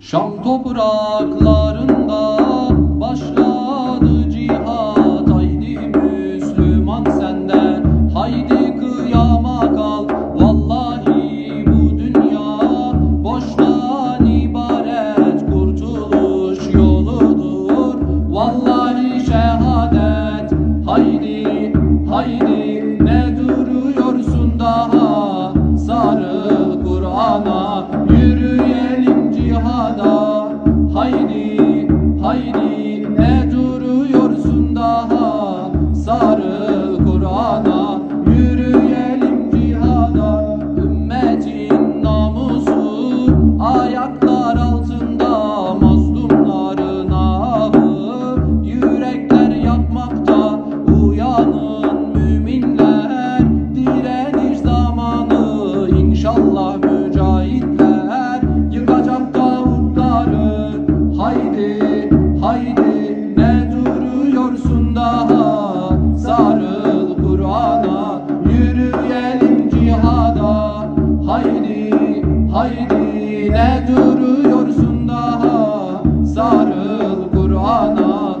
Şam topraklarında başladı cihat. Haydi Müslüman sende haydi kıyama kal Vallahi bu dünya boştan ibaret. Kurtuluş yoludur. Vallahi şehadet. Haydi haydi ne duruyorsun daha? Sarıl Kur'an'a Haydi haydi Haydi ne duruyorsun daha? Sarıl Kur'an'a yürüyelim cihada. Haydi haydi ne duruyorsun daha? Sarıl Kur'an'a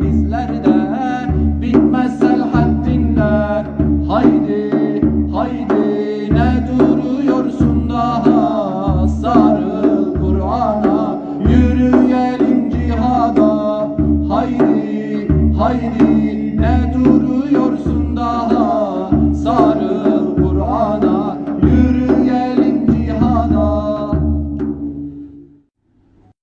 Bizlerde bitmez Selahaddinler Haydi haydi ne duruyorsun daha? Sarıl Kur'an'a yürüyelim cihada. Haydi haydi ne duruyorsun daha?